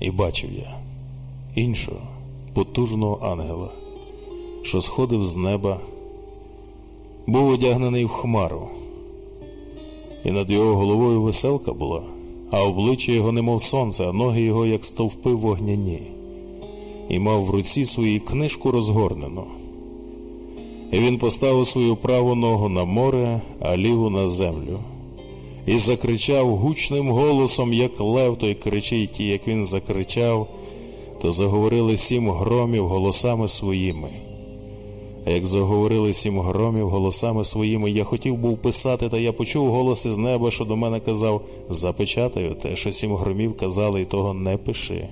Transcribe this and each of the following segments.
І бачив я іншого потужного ангела, що сходив з неба, був одягнений в хмару, і над його головою веселка була, а обличчя його немов сонце, а ноги його, як стовпи вогняні, і мав в руці своїй книжку розгорнену. І він поставив свою праву ногу на море, а ліву на землю. І закричав гучним голосом, як лев той кричить, і як він закричав, то заговорили сім громів голосами своїми. А як заговорили сім громів голосами своїми, я хотів був писати, та я почув голос із неба, що до мене казав: запечатаю те, що сім громів казали, і того не пиши.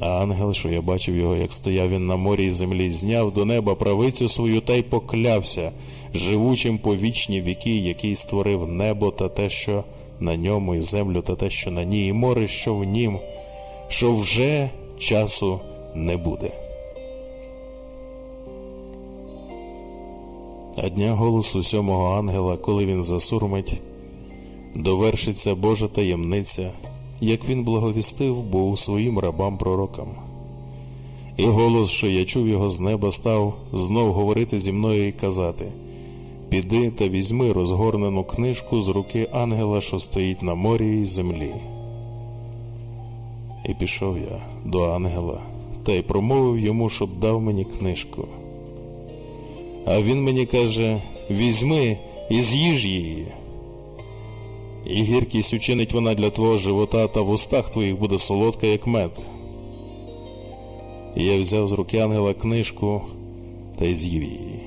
А ангел, що я бачив його, як стояв він на морі і землі, зняв до неба правицю свою та й поклявся, живучим по вічні віки, який створив небо та те, що на ньому, і землю та те, що на ній, і море, що в нім, що вже часу не буде. А дня голосу сьомого ангела, коли він засурмить, довершиться Божа таємниця, як він благовістив був своїм рабам пророкам. І голос, що я чув його з неба, став знов говорити зі мною і казати: Піди та візьми розгорнену книжку з руки ангела, що стоїть на морі і землі. І пішов я до ангела та й промовив йому, щоб дав мені книжку. А він мені каже: візьми і з'їж її. І гіркість учинить вона для твого живота, та в устах твоїх буде солодка, як мед. І я взяв з руки ангела книжку та й з'їв її.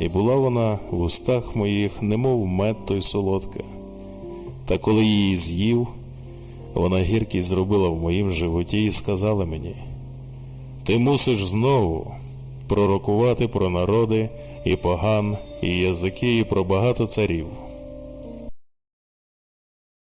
І була вона в устах моїх, немов мед той солодка. Та коли її з'їв, вона гіркість зробила в моїм животі і сказала мені: Ти мусиш знову пророкувати про народи і поган, і язики, і про багато царів.